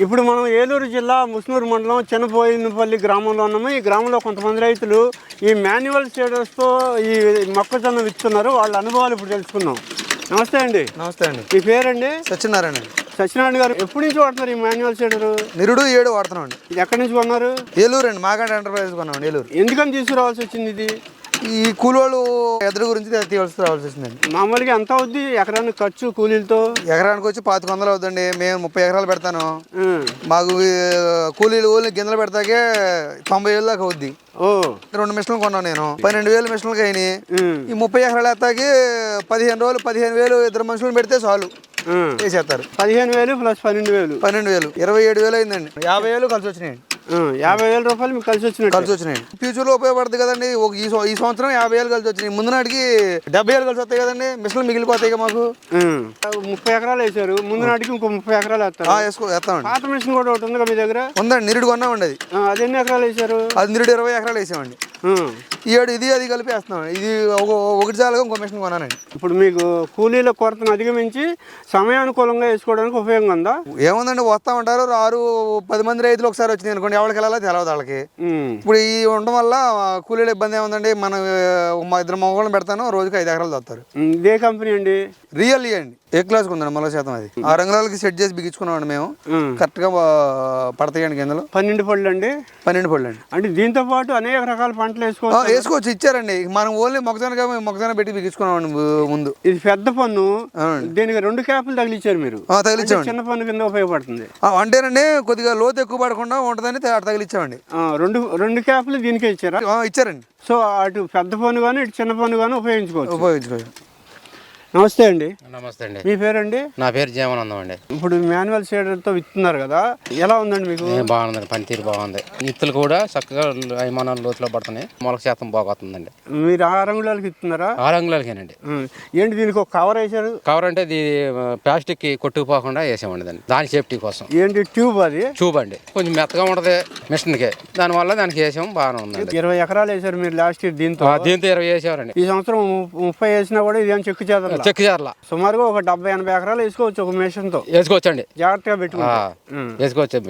ఇప్పుడు మనం ఏలూరు జిల్లా ముస్నూరు మండలం చిన్నపోయినపల్లి గ్రామంలో ఉన్నాము. ఈ గ్రామంలో కొంతమంది రైతులు ఈ మాన్యువల్ సీడర్స్తో ఈ మొక్కజొన్న విత్తున్నారు వాళ్ళ అనుభవాలు ఇప్పుడు తెలుసుకుందాం. నమస్తే అండి. నమస్తే అండి. మీ పేరండి? సత్యనారాయణ అండి. సత్యనారాయణ గారు ఎప్పటి నుంచి వాడుతున్నారు ఈ మాన్యువల్ సీడర్ నిరుడు ఏడు వాడుతున్నాం అండి. ఎక్కడి నుంచి కొన్నారు? ఏలూరు అండి మాగంట ఎంటర్ప్రైజ్ కొన్నాం ఏలూరు. ఎందుకని తీసుకురావాల్సి వచ్చింది ఇది? ఈ కూలోళ్ళు ఎదురు గురించి తీవలసి రావాల్సి వచ్చిందండి. మామూలుగా ఎంత అవుద్ది? ఎకరానికి ఖర్చు కూలీలతో? ఎకరానికి వచ్చి పాతిక వందలు అవుతుందండి మేము ముప్పై ఎకరాలు పెడతాను. మాకు కూలీలు ఊళ్ళు గింజలు పెడతాకే తొంభై వేలు దాకా అవుద్ది. ఓ. రెండు మిషన్లు కొన్నాను నేను. పన్నెండు వేలు మిషన్లకి అయినాయి. ఈ ముప్పై ఎకరాలు ఎత్తాకి పదిహేను రోజులు పదిహేను వేలు ఇద్దరు మనుషులు పెడితే చాలు. ఉం. వేసేస్తారు. పదిహేను వేలు ప్లస్ పన్నెండు వేలు. పన్నెండు వేలు. ఇరవై ఏడు వేలు అయిందండి. యాభై వేలు కలిసి వచ్చినాయండి ఉం. యాభై వేల రూపాయలు మీకు కలిసి వచ్చినట్టు. కలిసి వచ్చినాయండి ఫ్యూచర్లో ఉపయోగపడుతుంది కదండి. ఒక ఈ సంవత్సరం యాభై వేలు కలిసి వచ్చినాయి. ముందు నాటికి డెబ్బై వేలు కలిసి వస్తాయి కదండి. మిషన్లు మిగిలిపోతాయి మాకు. ముప్పై ఎకరాలు వేసారు ముందు నాటికి ఇంకో ముప్పై ఎకరాలు వేస్తారు. ఆ, వేసుకో వేస్తామండి. పాత మిషన్ కూడా ఒకటి ఉంది మీ దగ్గర? ఉందండి. నిరుడు కొన్నామండి అది ఆ, అది ఎన్ని ఎకరాలు వేసారు అది నిరుడు ఇరవై ఎకరాలు వేసామండి. ఏడు ఇది అది కలిపి వేస్తున్నాం ఇది ఒక- ఒకటి చాలుగా ఇంకో మిషన్ కొన్నానండి ఇప్పుడు మీకు కూలీల కొరతను అధిగమించి సమయానుకూలంగా వేసుకోవడానికి ఉపయోగం ఉందా? ఏముందండి వస్తా ఉంటారు రారు పది మంది రైతులు ఒకసారి వచ్చినాయి అనుకోండి ఎవరికి వెళ్ళాలో తెలవదు వాళ్ళకి. ఇప్పుడు ఈ ఉండడం వల్ల కూలీల ఇబ్బంది ఏముందండి మనం మా ఇద్దరు మగవాళ్ళని పెడతాను రోజుకి ఐదు ఎకరాలు తోస్తారు. ఇదే కంపెనీ అండి? రియల్ అండి. ఏ క్లాస్కి ఉందండి మళ్ళీ శాతం అది? ఆ రంగులకి సెట్ చేసి బిగించుకున్నామండి మేము. ఉం. కరెక్ట్గా ఆ, పడతాయండి గింజలు. పన్నెండు పళ్ళు అండి. పన్నెండు పళ్ళు అండి. అంటే దీంతో పాటు అనేక రకాల పంటలు వేసుకోవచ్చు వేసుకోవచ్చు ఇచ్చారండి. మనం ఓన్లీ మొక్కజొన్నగా మొక్కజొన్న పెట్టి బిగించుకున్నామండి ముందు. ఇది పెద్ద పన్ను. దీనికి రెండు క్యాపులు తగిలిచ్చారు మీరు. చిన్న పన్ను కింద ఉపయోగపడుతుంది. ఆ, అంటేనండి కొద్దిగా లోతు ఎక్కువ పడకుండా ఉంటుందని తగిలిచ్చామండి. రెండు రెండు క్యాపులు దీనికే ఇచ్చారా? ఇచ్చారండి. సో అటు పెద్ద పన్ను కానీ ఇటు చిన్న పన్ను కానీ ఉపయోగించుకోవచ్చు. ఉపయోగించుకోవచ్చు. నమస్తే అండి. నమస్తే అండి. మీ పేరండి? నా పేరు జీవనందం అండి. ఇప్పుడు మాన్యువల్ సీడర్తో విత్తున్నారు కదా ఎలా ఉందండి మీకు? బాగుందండి పనితీరు బాగుంది. ఇత్తులు కూడా చక్కగా అభిమానాలు లోతులో పడుతున్నాయి మొలక శాతం బాగొస్తుందండి మీరు ఆ రంగులకి ఇస్తున్నారా ఉం. ఏంటి దీనికి ఒక కవర్ వేశారు? కవర్ అంటే ఇది ప్లాస్టిక్కి కొట్టుకుపోకుండా వేసామండి దాన్ని దాని సేఫ్టీ కోసం. ఏంటి ట్యూబ్ అది? ట్యూబ్ అండి. కొంచెం మెత్తగా ఉంటుంది మిషన్కి దానివల్ల దానికి వేసాం బాగానే ఉందండి. ఇరవై ఎకరాలు వేశారు మీరు లాస్ట్ ఇయర్ దీంతో. దీంతో ఇరవై వేసారండి ఈ సంవత్సరం ముప్పై వేసినా కూడా ఇదేం చెక్కు చేదల చెక్ చేయాల? సుమారుగా ఒక డెబ్బై ఎనభై ఎకరాలు వేసుకోవచ్చు ఒక మిషన్తో వేసుకోవచ్చండి. జాగ్రత్తగా ఉం. వేసుకోవచ్చు.